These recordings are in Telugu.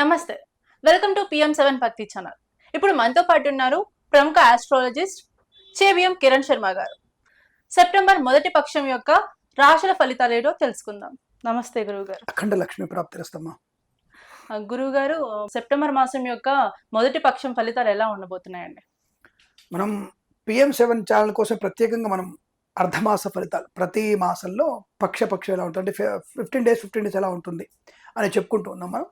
నమస్తే. Welcome to PM seven Bhakti channel. ఇప్పుడు మనతో పాటు ఉన్నారు ప్రముఖ ఆస్ట్రాలజిస్ట్ చేవిఎం కిరణ్ శర్మ గారు. సెప్టెంబర్ మొదటి పక్షం యొక్క రాశుల ఫలితాలు ఏంటో తెలుసుకుందాం. నమస్తే గురువు గారు అఖండ లక్ష్మి ప్రాప్తిరస్తమ్మా గురువు గారు సెప్టెంబర్ మాసం యొక్క మొదటి పక్షం ఫలితాలు ఎలా ఉండబోతున్నాయండి? మనం పిఎం సెవెన్ ఛానల్ కోసం ప్రత్యేకంగా మనం అర్ధమాస ఫలితాలు ప్రతి మాసంలో పక్ష పక్షం ఎలా ఉంటుంది ఫిఫ్టీన్ డేస్ ఫిఫ్టీన్ డేస్ ఎలా ఉంటుంది అని చెప్పుకుంటూ ఉన్నాం మనం.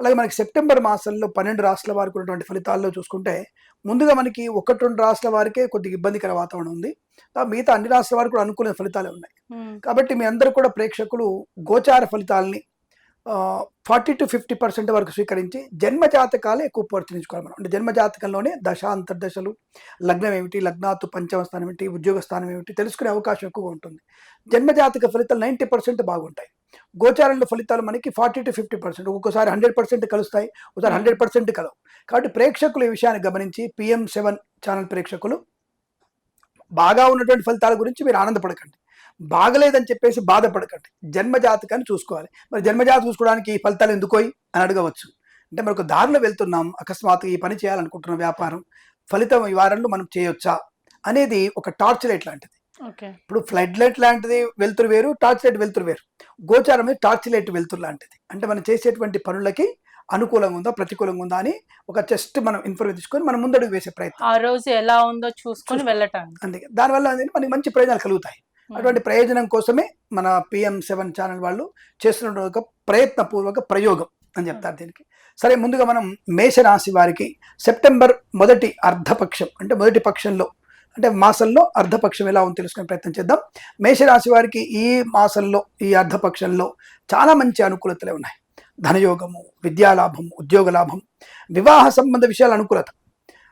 అలాగే మనకి సెప్టెంబర్ మాసంలో పన్నెండు రాష్ట్రాల వారికి ఉన్నటువంటి ఫలితాల్లో చూసుకుంటే ముందుగా మనకి ఒకటి రెండు రాష్ట్రాల వారికే కొద్దిగా ఇబ్బందికర వాతావరణం ఉంది. మిగతా అన్ని రాష్ట్రాల వారికి కూడా అనుకూల ఫలితాలే ఉన్నాయి. కాబట్టి మీ అందరూ కూడా ప్రేక్షకులు గోచార ఫలితాలని ఫార్టీ టు ఫిఫ్టీ పర్సెంట్ వరకు స్వీకరించి జన్మ జాతకాలే ఎక్కువ పరిశీలించుకోవాలి మనం. అంటే జన్మ జాతకంలోనే దశ అంతర్దశలు లగ్నం ఏమిటి లగ్నాతు పంచమ స్థానం ఏమిటి ఉద్యోగ స్థానం ఏమిటి తెలుసుకునే అవకాశం ఎక్కువగా ఉంటుంది. జన్మ జాతక ఫలితాలు నైంటీ పర్సెంట్ బాగుంటాయి. గోచారంలో ఫలితాలు మనకి ఫార్టీ టు ఫిఫ్టీ పర్సెంట్ ఒక్కొక్కసారి హండ్రెడ్ పర్సెంట్ కలుస్తాయి ఒకసారి హండ్రెడ్ పర్సెంట్ కలవు. కాబట్టి ప్రేక్షకులు ఈ విషయాన్ని గమనించి పిఎం సెవెన్ ఛానల్ ప్రేక్షకులు బాగా ఉన్నటువంటి ఫలితాల గురించి మీరు ఆనందపడకండి. బాగలేదని చెప్పేసి బాధపడకండి. జన్మ జాతకాన్ని చూసుకోవాలి. మరి జన్మ జాతకం చూసుకోవడానికి ఈ ఫలితాలు ఎందుకోయి అని అడగవచ్చు. అంటే మనకు దారిలో వెళ్తున్నాం అకస్మాత్తుగా ఈ పని చేయాలనుకుంటున్న వ్యాపారం ఫలితం ఈ వారంలో మనం చేయొచ్చా అనేది ఒక టార్చ్ లైట్ లాంటిది. ఓకే. ఇప్పుడు ఫ్లడ్ లైట్ లాంటిది వెళ్తురు వేరు టార్చ్ లైట్ వెళ్తురు వేరు. గోచారం టార్చ్ లైట్ వెళ్తురు లాంటిది. అంటే మనం చేసేటువంటి పనులకి అనుకూలంగా ఉందా ప్రతికూలంగా ఉందా అని ఒక జస్ట్ మనం ఇన్ఫర్మేషన్ తీసుకొని మనం ముందడుగు వేసే ప్రయత్నం. ఆ రోజు ఎలా ఉందో చూసుకొని చూసుకో. వెళ్ళటానికి అందుకే. దానివల్ల మనకి మంచి ప్రయోజనాలు కలుగుతాయి. అటువంటి ప్రయోజనం కోసమే మన పిఎం సెవెన్ ఛానల్ వాళ్ళు చేస్తున్న ఒక ప్రయత్నపూర్వక ప్రయోగం అని చెప్తారు దీనికి. సరే ముందుగా మనం మేషరాశి వారికి సెప్టెంబర్ మొదటి అర్ధపక్షం అంటే మొదటి పక్షంలో అంటే మాసంలో అర్ధపక్షం ఎలా ఉంది తెలుసుకునే ప్రయత్నం చేద్దాం. మేషరాశి వారికి ఈ మాసంలో ఈ అర్ధపక్షంలో చాలా మంచి అనుకూలతలే ఉన్నాయి. ధనయోగము విద్యాలాభము ఉద్యోగ లాభం వివాహ సంబంధ విషయాల అనుకూలత.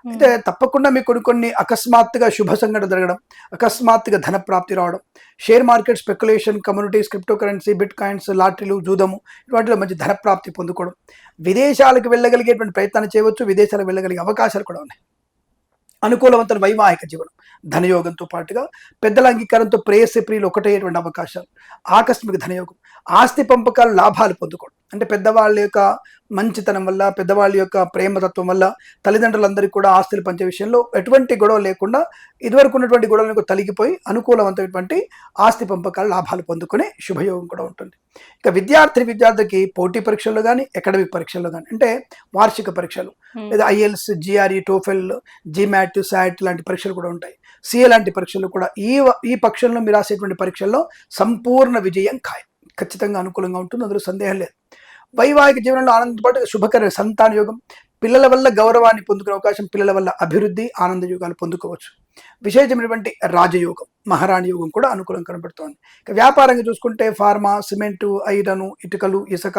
అయితే తప్పకుండా మీకు కొన్ని కొన్ని అకస్మాత్తుగా శుభ సంఘటన జరగడం అకస్మాత్తుగా ధన ప్రాప్తి రావడం share market speculation communities crypto currency bitcoins లాటరీలు జూదము ఇటువంటిలో మంచి ధన ప్రాప్తి పొందుకోవడం. విదేశాలకు వెళ్ళగలిగేటువంటి ప్రయత్నాలు చేయవచ్చు విదేశాలకు వెళ్ళగలిగే అవకాశాలు కూడా ఉన్నాయి. అనుకూలవంతుల వైవాహిక జీవనం ధనయోగంతో పాటుగా పెద్దల అంగీకారంతో ప్రేయసి ప్రియులు ఒకటేటువంటి అవకాశాలు ఆకస్మిక ధనయోగం ఆస్తి పంపకాలు లాభాలు పొందుకోవడం. అంటే పెద్దవాళ్ళ యొక్క మంచితనం వల్ల పెద్దవాళ్ళ యొక్క ప్రేమతత్వం వల్ల తల్లిదండ్రులందరికీ కూడా ఆస్తులు పంచే విషయంలో ఎటువంటి గొడవ లేకుండా ఇదివరకు ఉన్నటువంటి గొడవలకు తొలగిపోయి అనుకూలవంతమైనటువంటి ఆస్తి పంపకాలు లాభాలు పొందుకునే శుభయోగం కూడా ఉంటుంది. ఇక విద్యార్థి విద్యార్థికి పోటీ పరీక్షల్లో కానీ అకాడమిక్ పరీక్షల్లో కానీ అంటే వార్షిక పరీక్షలు లేదా IELTS GRE TOEFL GMAT SAT లాంటి పరీక్షలు కూడా ఉంటాయి. సిఏ లాంటి పరీక్షలు కూడా ఈ ఈ పక్షంలో మీరు రాసేటువంటి పరీక్షల్లో సంపూర్ణ విజయం ఖాయం. ఖచ్చితంగా అనుకూలంగా ఉంటుంది. అందులో సందేహం లేదు. వైవాహిక జీవనంలో ఆనందంతో పాటు శుభకర సంతాన యోగం. పిల్లల వల్ల గౌరవాన్ని పొందుకునే అవకాశం పిల్లల వల్ల అభివృద్ధి ఆనంద యోగాలు పొందుకోవచ్చు. విశేషమైనటువంటి రాజయోగం మహారాణి యోగం కూడా అనుకూలం కనబడుతోంది. ఇక వ్యాపారంగా చూసుకుంటే ఫార్మా సిమెంటు ఐరను ఇటుకలు ఇసుక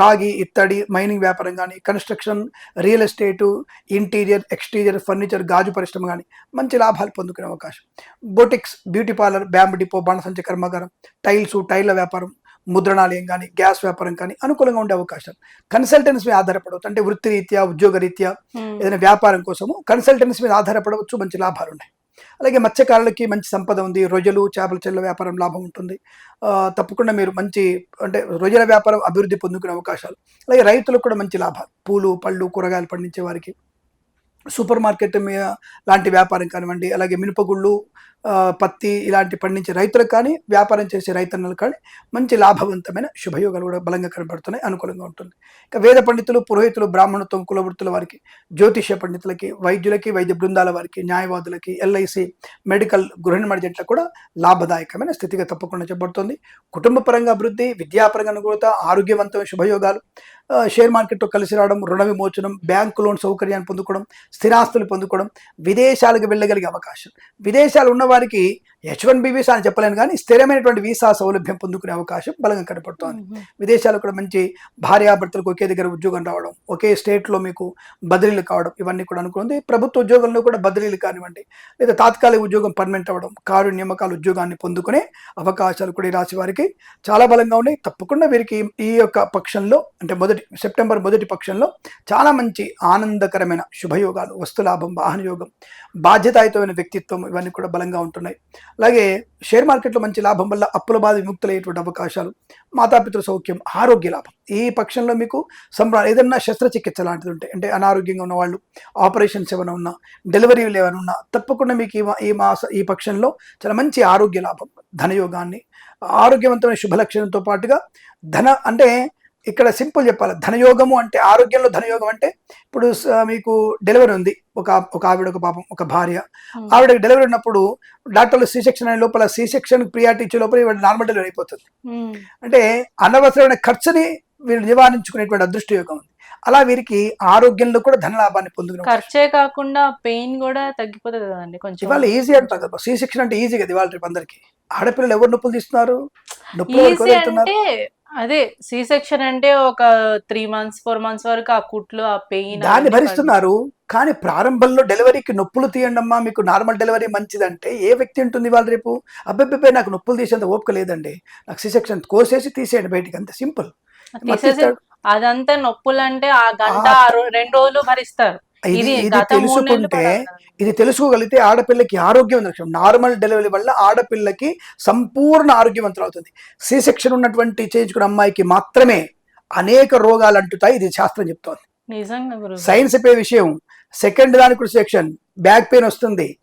రాగి ఇత్తడి మైనింగ్ వ్యాపారం కానీ construction real estate interior exterior furniture గాజు పరిశ్రమ కానీ మంచి లాభాలు పొందుకునే అవకాశం. Boutiques beauty parlour bamboo depot బాణసంచ కర్మాగారం టైల్స్ టైల్ల వ్యాపారం ముద్రణాలయం కానీ గ్యాస్ వ్యాపారం కానీ అనుకూలంగా ఉండే అవకాశాలు కన్సల్టెన్సీ మీద ఆధారపడవచ్చు. అంటే వృత్తిరీత్యా ఉద్యోగ రీత్యా ఉమ్, ఏదైనా వ్యాపారం కోసము కన్సల్టెన్సీ మీద ఆధారపడవచ్చు మంచి లాభాలు ఉన్నాయి. అలాగే మత్స్యకారులకి మంచి సంపద ఉంది. రొయ్యలు చేపల చెల్ల వ్యాపారం లాభం ఉంటుంది. తప్పకుండా మీరు మంచి అంటే రొయ్యల వ్యాపారం అభివృద్ధి పొందుకునే అవకాశాలు. అలాగే రైతులకు కూడా మంచి లాభాలు. పూలు పళ్ళు కూరగాయలు పండించే వారికి. సూపర్ మార్కెట్ మీద లాంటి వ్యాపారం కానివ్వండి అలాగే మినపగుళ్ళు పత్తి ఇలాంటి పండించే రైతులకు కానీ వ్యాపారం చేసే రైతన్నలకు కానీ మంచి లాభవంతమైన శుభయోగాలు కూడా బలంగా కనబడుతున్నాయి అనుకూలంగా ఉంటుంది. ఇక వేద పండితులు పురోహితులు బ్రాహ్మణత్వం కులవృత్తుల వారికి జ్యోతిష్య పండితులకి వైద్యులకి వైద్య బృందాల వారికి న్యాయవాదులకి ఎల్ఐసి మెడికల్ గృహ నిర్మాణ కూడా లాభదాయకమైన స్థితిగా తప్పకుండా చెప్పబడుతుంది. కుటుంబ పరంగా అభివృద్ధి విద్యాపరంగా అనుకూలత ఆరోగ్యవంతమైన శుభయోగాలు షేర్ మార్కెట్లో కలిసి రావడం రుణ విమోచనం బ్యాంకు లోన్ సౌకర్యాన్ని పొందుకోవడం స్థిరాస్తులు పొందుకోవడం విదేశాలకు వెళ్ళగలిగే అవకాశం. విదేశాలు ఉన్నవారు వారికి హెచ్ వన్ బి వీసా అని చెప్పలేను కానీ స్థిరమైనటువంటి వీసా సౌలభ్యం పొందుకునే అవకాశం బలంగా కనపడుతోంది. విదేశాలు కూడా మంచి భార్యాభర్తలకు ఒకే దగ్గర ఉద్యోగం రావడం ఒకే స్టేట్లో మీకు బదిలీలు కావడం ఇవన్నీ కూడా అనుకుంది ప్రభుత్వ ఉద్యోగంలో కూడా బదిలీలు కానివ్వండి లేదా తాత్కాలిక ఉద్యోగం పర్మనెంట్ అవ్వడం కారు నియామకాల ఉద్యోగాన్ని పొందుకునే అవకాశాలు కూడా ఈ రాశి వారికి చాలా బలంగా ఉన్నాయి. తప్పకుండా వీరికి ఈ యొక్క పక్షంలో అంటే మొదటి సెప్టెంబర్ మొదటి పక్షంలో చాలా మంచి ఆనందకరమైన శుభయోగాలు వస్తులాభం వాహన యోగం బాధ్యతాయుతమైన వ్యక్తిత్వం ఇవన్నీ కూడా బలంగా ఉంటున్నాయి. అలాగే షేర్ మార్కెట్లో మంచి లాభం వల్ల అప్పుల బాధ విముక్తులయ్యేటువంటి అవకాశాలు మాతాపితృ సౌఖ్యం ఆరోగ్య లాభం. ఈ పక్షంలో మీకు సంబరా ఏదన్నా శస్త్రచికిత్స లాంటిది ఉంటే అంటే అనారోగ్యంగా ఉన్న వాళ్ళు ఆపరేషన్స్ ఏమైనా ఉన్నా డెలివరీలు ఏమైనా ఉన్నా తప్పకుండా మీకు ఈ ఈ మాస ఈ పక్షంలో చాలా మంచి ఆరోగ్య లాభం. ధనయోగాన్ని ఆరోగ్యవంతమైన శుభలక్షణంతో పాటుగా ధన అంటే ఇక్కడ సింపుల్ చెప్పాలి. ధనయోగము అంటే ఆరోగ్యంలో ధనయోగం అంటే ఇప్పుడు మీకు డెలివరీ ఉంది. ఒక ఒక ఆవిడ ఒక పాపం ఒక భార్య. ఆవిడకి డెలివరీ ఉన్నప్పుడు డాక్టర్లు సి సెక్షన్ అనే లోపల సి సెక్షన్ ప్రియారిటీ ఇచ్చే లోపల ఇవాళ నార్మల్ డెలివరీ అయిపోతుంది. అంటే అనవసరమైన ఖర్చుని వీళ్ళు నివారించుకునేటువంటి అదృష్ట యోగం ఉంది. అలా వీరికి ఆరోగ్యంలో కూడా ధన లాభాన్ని పొందుకునే ఖర్చే కాకుండా పెయిన్ కూడా తగ్గిపోతుంది కదండి కొంచెం. ఇవాళ ఈజీ అంటారు కదా సి సెక్షన్ అంటే ఈజీ కదా ఇవాళ రేపు అందరికి. ఆడపిల్లలు ఎవరు నొప్పులు తీస్తున్నారు? నొప్పులు అదే సి సెక్షన్ అంటే ఒక త్రీ మంత్స్ ఫోర్ మంత్స్ వరకు ఆ కుట్లు ఆ పెయిన్ దాన్ని భరిస్తున్నారు. కానీ ప్రారంభంలో డెలివరీకి నొప్పులు తీయండి అమ్మా మీకు నార్మల్ డెలివరీ మంచిదంటే ఏ వ్యక్తి ఉంటుంది వాళ్ళు రేపు? అబ్బాయి నాకు నొప్పులు తీసేంత ఓపిక లేదండి. నాకు సి సెక్షన్ కోసేసి తీసేయండి బయటికి అంతే సింపుల్. అదంతా నొప్పులు అంటే ఆ గంట రెండు రోజులు భరిస్తారు. ఇది ఇది తెలుసుకుంటే. ఇది తెలుసుకోగలిగితే ఆడపిల్లకి ఆరోగ్యం నార్మల్ డెలివరీ వల్ల ఆడపిల్లకి సంపూర్ణ ఆరోగ్యవంతులు అవుతుంది. సి సెక్షన్ ఉన్నటువంటి చేయించుకున్న అమ్మాయికి మాత్రమే అనేక రోగాలు అంటుతాయి. ఇది శాస్త్రం చెప్తోంది. సైన్స్ చెప్పే విషయం. సెకండ్ దానికి సెక్షన్ బ్యాక్ పెయిన్ వస్తుంది.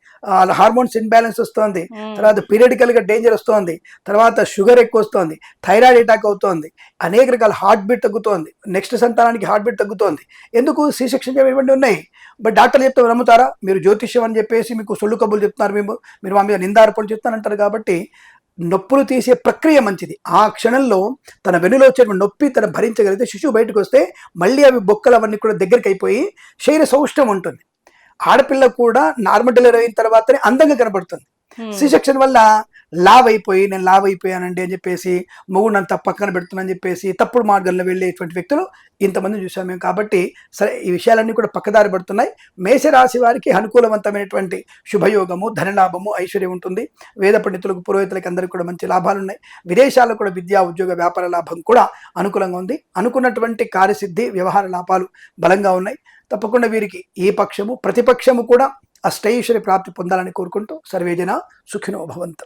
హార్మోన్స్ ఇన్బ్యాలెన్స్ వస్తుంది. తర్వాత పీరియడికల్గా డేంజర్ వస్తుంది. తర్వాత షుగర్ ఎక్కువ వస్తుంది. థైరాయిడ్ అటాక్ అవుతోంది. అనేక రకాల హార్ట్ బీట్ తగ్గుతోంది. నెక్స్ట్ సంతానానికి హార్ట్ బీట్ తగ్గుతోంది. ఎందుకు? సి సెక్షన్ ఇవన్నీ ఉన్నాయి. బట్ డాక్టర్లు చెప్తే నమ్ముతారా? మీరు జ్యోతిష్యం అని చెప్పేసి మీకు సొల్లు కబుర్లు చెప్తున్నారు. మేము మీరు మా మీద నిందార్పణ చెప్తానంటారు కాబట్టి నొప్పులు తీసే ప్రక్రియ మంచిది. ఆ క్షణంలో తన వెనులో వచ్చే నొప్పి తన భరించగలిగితే శిశువు బయటకు వస్తే మళ్ళీ అవి బొక్కలు అవన్నీ కూడా దగ్గరికి అయిపోయి శరీర సౌష్ఠం ఉంటుంది. ఆడపిల్ల కూడా నార్మల్ డెలివరీ అయిన తర్వాతనే అందంగా కనబడుతుంది. సి సెక్షన్ వల్ల లావ్ అయిపోయి నేను లావ్ అయిపోయానండి అని చెప్పేసి మొగుడంతా పక్కన పెడుతున్నాను చెప్పేసి తప్పుడు మార్గంలో వెళ్ళేటువంటి వ్యక్తులు ఇంతమంది చూసాం మేము. కాబట్టి సరే ఈ విషయాలన్నీ కూడా పక్కదారి పడుతున్నాయి. మేషరాశి వారికి అనుకూలవంతమైనటువంటి శుభయోగము ధనలాభము ఐశ్వర్యం ఉంటుంది. వేద పండితులకు పురోహితులకి అందరికీ కూడా మంచి లాభాలు ఉన్నాయి విదేశాల్లో కూడా విద్యా ఉద్యోగ వ్యాపార లాభం కూడా అనుకూలంగా ఉంది. అనుకున్నటువంటి కార్యసిద్ధి వ్యవహార లాభాలు బలంగా ఉన్నాయి. తప్పకుండా వీరికి ఏ పక్షము ప్రతిపక్షము కూడా అష్టైశ్వర్య ప్రాప్తి పొందాలని కోరుకుంటూ సర్వేజన సుఖినో భవంతు.